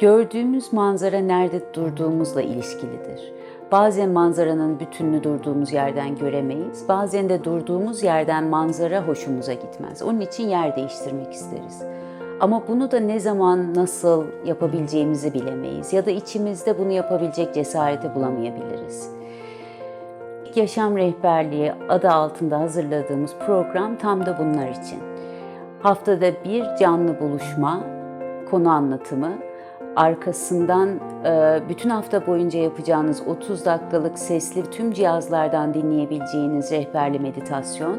Gördüğümüz manzara nerede durduğumuzla ilişkilidir. Bazen manzaranın bütününü durduğumuz yerden göremeyiz. Bazen de durduğumuz yerden manzara hoşumuza gitmez. Onun için yer değiştirmek isteriz. Ama bunu da ne zaman, nasıl yapabileceğimizi bilemeyiz. Ya da içimizde bunu yapabilecek cesareti bulamayabiliriz. Yaşam Rehberliği adı altında hazırladığımız program tam da bunlar için. Haftada bir canlı buluşma, konu anlatımı, arkasından e, bütün hafta boyunca yapacağınız 30 dakikalık sesli tüm cihazlardan dinleyebileceğiniz rehberli meditasyon,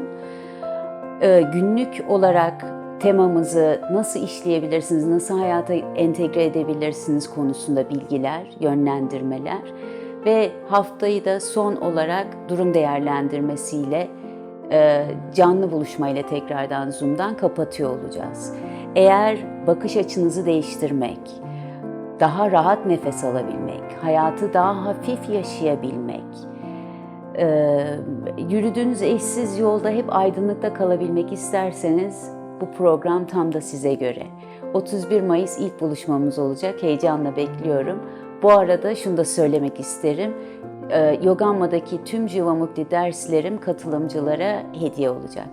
e, günlük olarak temamızı nasıl işleyebilirsiniz, nasıl hayata entegre edebilirsiniz konusunda bilgiler, yönlendirmeler ve haftayı da son olarak durum değerlendirmesiyle e, canlı buluşmayla tekrardan Zoom'dan kapatıyor olacağız. Eğer bakış açınızı değiştirmek, daha rahat nefes alabilmek, hayatı daha hafif yaşayabilmek, e, yürüdüğünüz eşsiz yolda hep aydınlıkta kalabilmek isterseniz bu program tam da size göre. 31 Mayıs ilk buluşmamız olacak. Heyecanla bekliyorum. Bu arada şunu da söylemek isterim. E, Yogamma'daki tüm Jivamukti derslerim katılımcılara hediye olacak.